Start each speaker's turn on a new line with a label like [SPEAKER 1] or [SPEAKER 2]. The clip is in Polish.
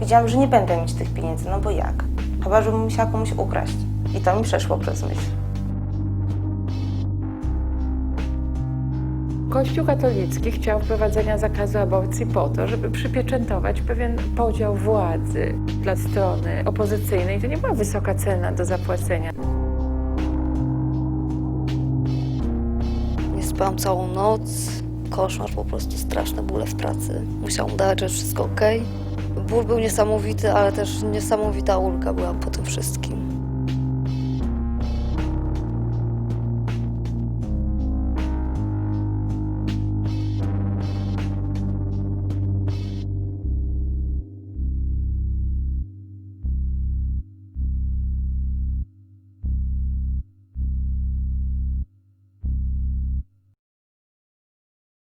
[SPEAKER 1] Wiedziałam, że nie będę mieć tych pieniędzy, no bo jak? Chyba, żebym musiała komuś ukraść. I to mi przeszło przez myśl.
[SPEAKER 2] Kościół katolicki chciał wprowadzenia zakazu aborcji po to, żeby przypieczętować pewien podział władzy dla strony opozycyjnej. To nie była wysoka cena do zapłacenia.
[SPEAKER 3] Nie spałam całą noc. Koszmar, po prostu straszne bóle w pracy. Musiałam udawać, że wszystko ok. Ból był niesamowity, ale też niesamowita ulga była po tym wszystkim.